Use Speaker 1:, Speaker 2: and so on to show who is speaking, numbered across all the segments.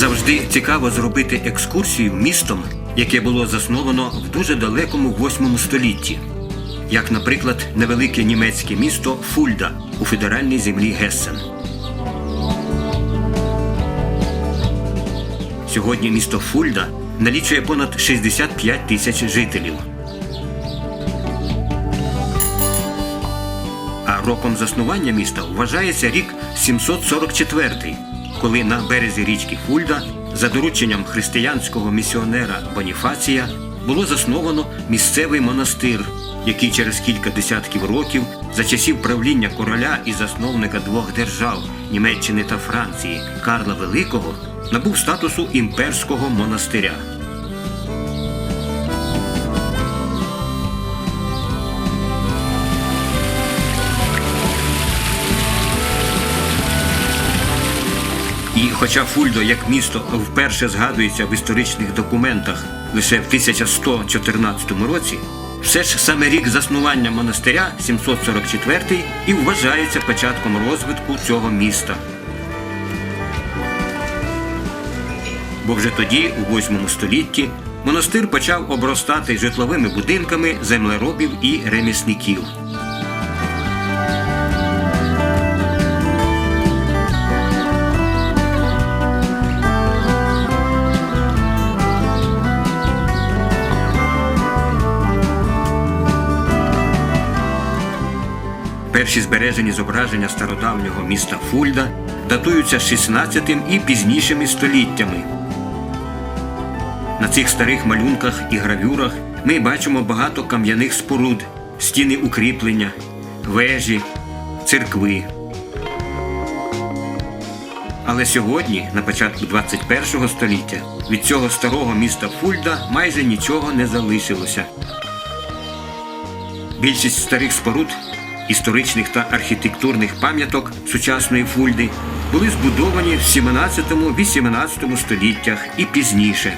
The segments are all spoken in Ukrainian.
Speaker 1: Завжди цікаво зробити екскурсію містом, яке було засновано в дуже далекому 8 столітті, як, наприклад, невелике німецьке місто Фульда у федеральній землі Гессен. Сьогодні місто Фульда налічує понад 65 тисяч жителів. А роком заснування міста вважається рік 744, коли на березі річки Фульда за дорученням християнського місіонера Боніфація було засновано місцевий монастир, який через кілька десятків років за часів правління короля і засновника двох держав Німеччини та Франції Карла Великого набув статусу імперського монастиря. І хоча Фульдо як місто вперше згадується в історичних документах лише в 1114 році, все ж саме рік заснування монастиря 744 і вважається початком розвитку цього міста. Бо вже тоді, у 8 столітті, монастир почав обростати житловими будинками землеробів і ремісників. Перші збережені зображення стародавнього міста Фульда датуються 16 і пізнішими століттями. На цих старих малюнках і гравюрах ми бачимо багато кам'яних споруд, стіни укріплення, вежі, церкви. Але сьогодні, на початку 21 століття, від цього старого міста Фульда майже нічого не залишилося. Більшість старих споруд, історичних та архітектурних пам'яток сучасної Фульди були збудовані в 17-18 століттях і пізніше.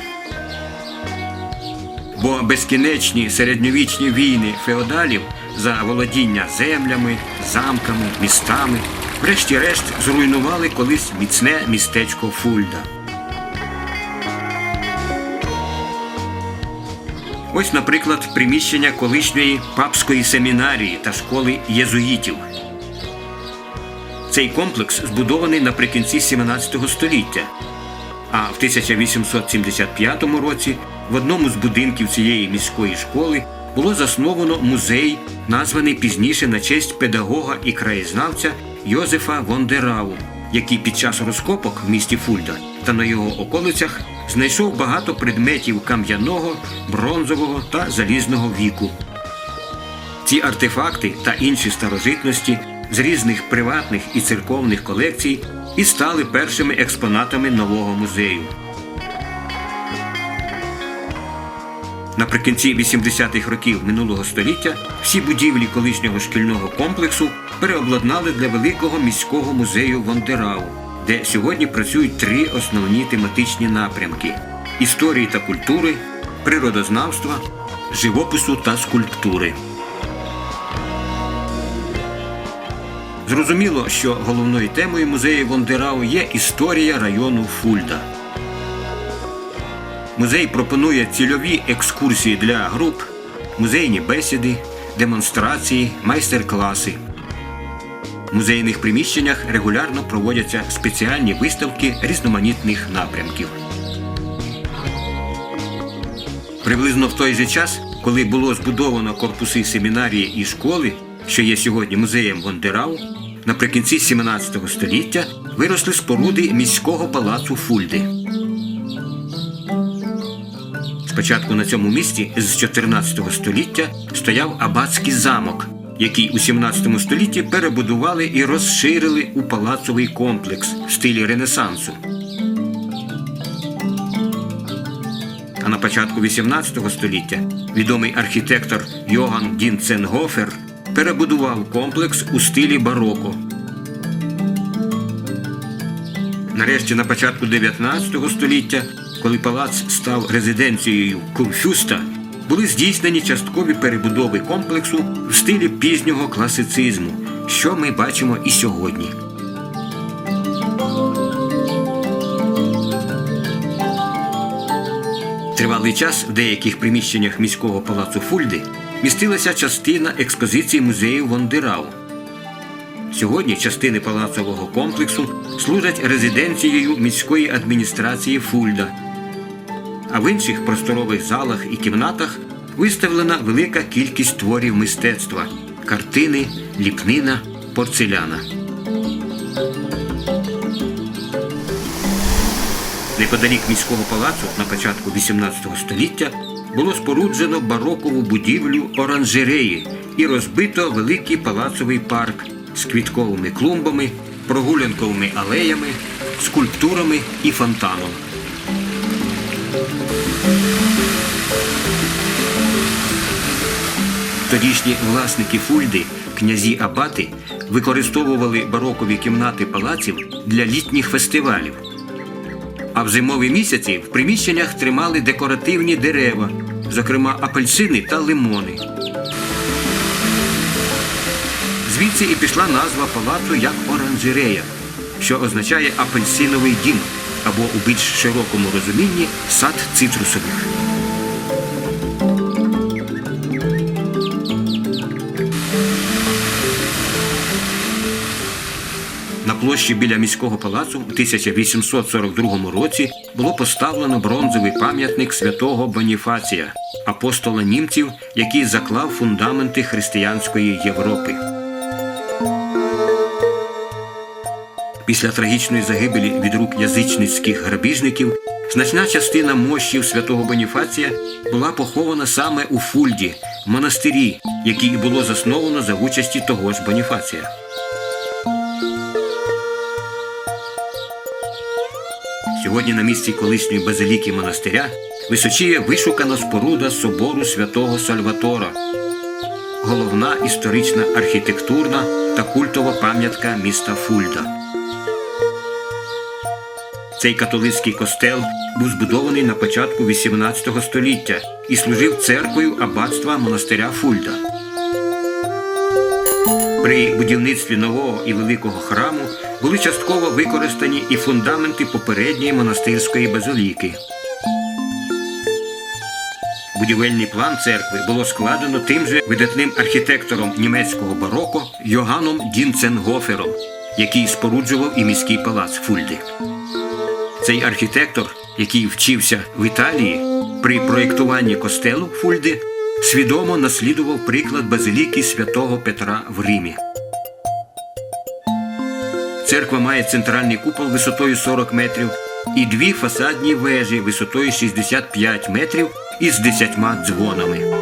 Speaker 1: Бо безкінечні середньовічні війни феодалів за володіння землями, замками, містами, врешті-решт зруйнували колись міцне містечко Фульда. Ось, наприклад, приміщення колишньої папської семінарії та школи єзуїтів. Цей комплекс збудований наприкінці 17 століття. А в 1875 році в одному з будинків цієї міської школи було засновано музей, названий пізніше на честь педагога і краєзнавця Йозефа Вондерау, який під час розкопок в місті Фульда та на його околицях знайшов багато предметів кам'яного, бронзового та залізного віку. Ці артефакти та інші старожитності з різних приватних і церковних колекцій і стали першими експонатами нового музею. Наприкінці 80-х років минулого століття всі будівлі колишнього шкільного комплексу переобладнали для великого міського музею Вондерау, де сьогодні працюють три основні тематичні напрямки: історії та культури, природознавства, живопису та скульптури. Зрозуміло, що головною темою музею Вондерау є історія району Фульда. Музей пропонує цільові екскурсії для груп, музейні бесіди, демонстрації, майстер-класи. Музейних приміщеннях регулярно проводяться спеціальні виставки різноманітних напрямків. Приблизно в той же час, коли було збудовано корпуси семінарії і школи, що є сьогодні музеєм Вондерау, наприкінці 17 століття виросли споруди міського палацу Фульди. Спочатку на цьому місці з 14 століття стояв абатський замок, який у 17 столітті перебудували і розширили у палацовий комплекс в стилі Ренесансу. А на початку 18 століття відомий архітектор Йоган Дінценгофер перебудував комплекс у стилі бароко. Нарешті на початку 19 століття, коли палац став резиденцією Курфюста, були здійснені часткові перебудови комплексу в стилі пізнього класицизму, що ми бачимо і сьогодні. Тривалий час в деяких приміщеннях міського палацу Фульди містилася частина експозиції музею Вондерау. Сьогодні частини палацового комплексу служать резиденцією міської адміністрації Фульда. А в інших просторових залах і кімнатах виставлена велика кількість творів мистецтва картини, ліпнина, порцеляна. Неподалік міського палацу на початку XVIII століття було споруджено барокову будівлю оранжереї і розбито великий палацовий парк з квітковими клумбами, прогулянковими алеями, скульптурами і фонтаном. Тодішні власники Фульди, князі Абати, використовували барокові кімнати палаців для літніх фестивалів. А в зимові місяці в приміщеннях тримали декоративні дерева, зокрема апельсини та лимони. Звідси і пішла назва палацу як оранжерея, що означає апельсиновий дім або у більш широкому розумінні сад цитрусових. На площі біля міського палацу у 1842 році було поставлено бронзовий пам'ятник святого Боніфація, апостола німців, який заклав фундаменти християнської Європи. Після трагічної загибелі від рук язичницьких грабіжників значна частина мощів святого Боніфація була похована саме у Фульді, монастирі, який і було засновано за участі того ж Боніфація. Сьогодні на місці колишньої базиліки монастиря височіє вишукана споруда собору святого Сальватора, головна історична архітектурна та культова пам'ятка міста Фульда. Цей католицький костел був збудований на початку XVIII століття і служив церквою аббатства монастиря Фульда. При будівництві нового і великого храму були частково використані і фундаменти попередньої монастирської базиліки. Будівельний план церкви було складено тим же видатним архітектором німецького бароко Йоганом Дінценгофером, який споруджував і міський палац Фульди. Цей архітектор, який вчився в Італії, при проєктуванні костелу Фульди свідомо наслідував приклад базиліки святого Петра в Римі. Церква має центральний купол висотою 40 метрів і дві фасадні вежі висотою 65 метрів із десятьма дзвонами.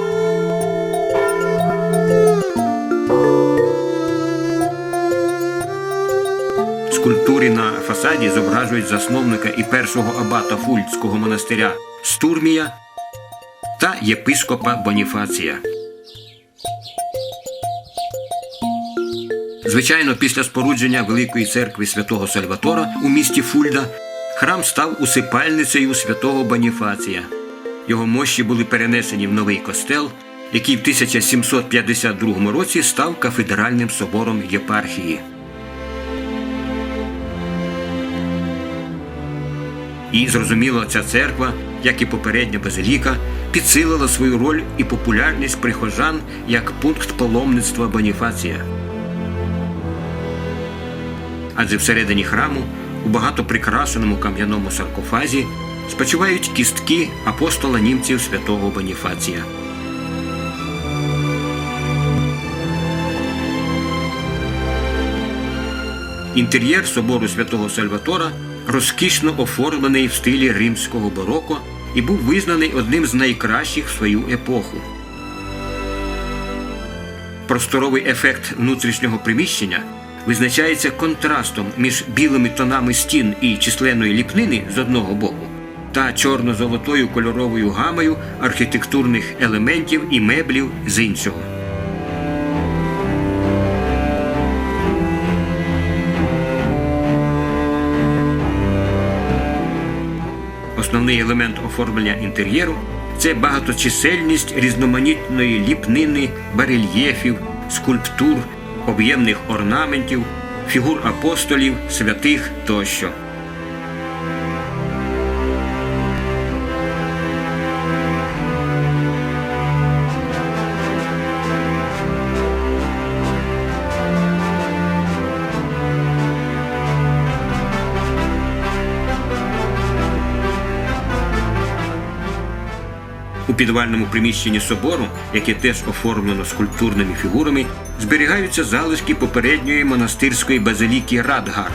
Speaker 1: Скульптури на фасаді зображують засновника і першого абата Фульдського монастиря Стурмія та єпископа Боніфація. Звичайно, після спорудження Великої церкви святого Сальватора у місті Фульда храм став усипальницею святого Боніфація. Його мощі були перенесені в новий костел, який в 1752 році став кафедральним собором єпархії. І зрозуміло, ця церква, як і попередня базиліка, підсилила свою роль і популярність прихожан як пункт паломництва Боніфація. Адже всередині храму, у багато прикрашеному кам'яному саркофазі, спочивають кістки апостола німців святого Боніфація. Інтер'єр собору святого Сальватора розкішно оформлений в стилі римського бароко і був визнаний одним з найкращих в свою епоху. Просторовий ефект внутрішнього приміщення визначається контрастом між білими тонами стін і численної ліпнини з одного боку та чорно-золотою кольоровою гамою архітектурних елементів і меблів з іншого. Основний елемент оформлення інтер'єру це багаточисельність різноманітної ліпнини, барельєфів, скульптур, об'ємних орнаментів, фігур апостолів, святих тощо. Підвальному приміщенні собору, яке теж оформлено скульптурними фігурами, зберігаються залишки попередньої монастирської базиліки Радгар.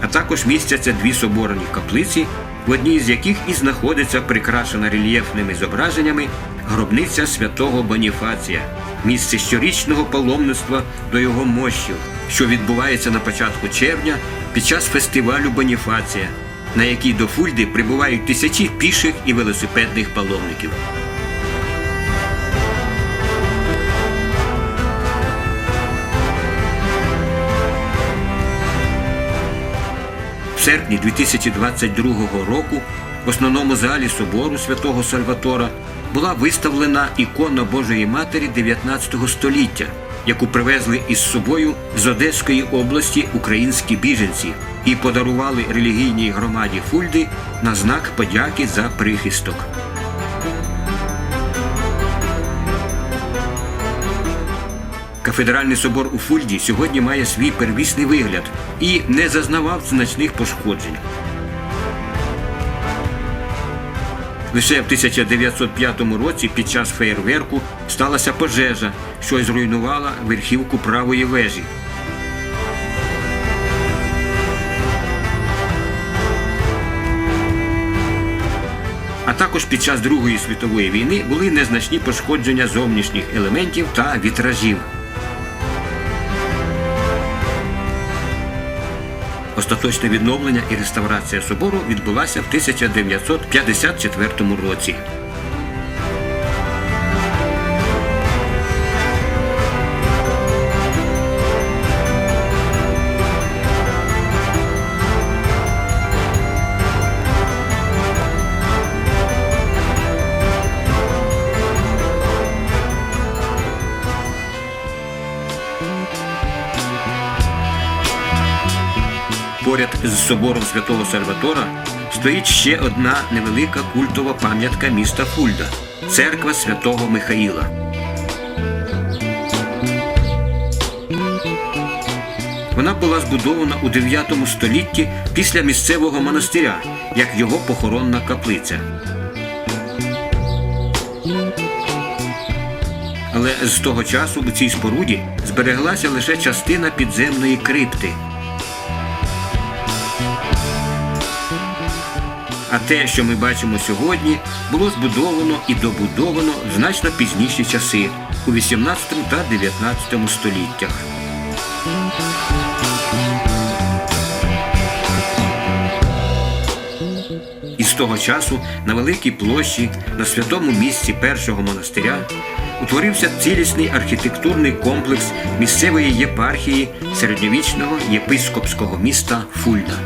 Speaker 1: А також містяться дві соборні каплиці, в одній з яких і знаходиться прикрашена рельєфними зображеннями гробниця святого Боніфація, місце щорічного паломництва до його мощів, що відбувається на початку червня під час фестивалю Боніфація, на який до Фульди прибувають тисячі піших і велосипедних паломників. В серпні 2022 року в основному залі собору святого Сальватора була виставлена ікона Божої Матері 19 століття, яку привезли із собою з Одеської області українські біженці і подарували релігійній громаді Фульди на знак подяки за прихисток. Кафедральний собор у Фульді сьогодні має свій первісний вигляд і не зазнавав значних пошкоджень. Лише в 1905 році під час феєрверку сталася пожежа, що й зруйнувала верхівку правої вежі. А також під час Другої світової війни були незначні пошкодження зовнішніх елементів та вітражів. Остаточне відновлення і реставрація собору відбулася в 1954 році. З собором святого Сальватора стоїть ще одна невелика культова пам'ятка міста Фульда церква святого Михаїла. Вона була збудована у 9 столітті після місцевого монастиря, як його похоронна каплиця. Але з того часу у цій споруді збереглася лише частина підземної крипти. А те, що ми бачимо сьогодні, було збудовано і добудовано в значно пізніші часи у 18 та 19 століттях. І з того часу на великій площі на святому місці першого монастиря утворився цілісний архітектурний комплекс місцевої єпархії середньовічного єпископського міста Фульда.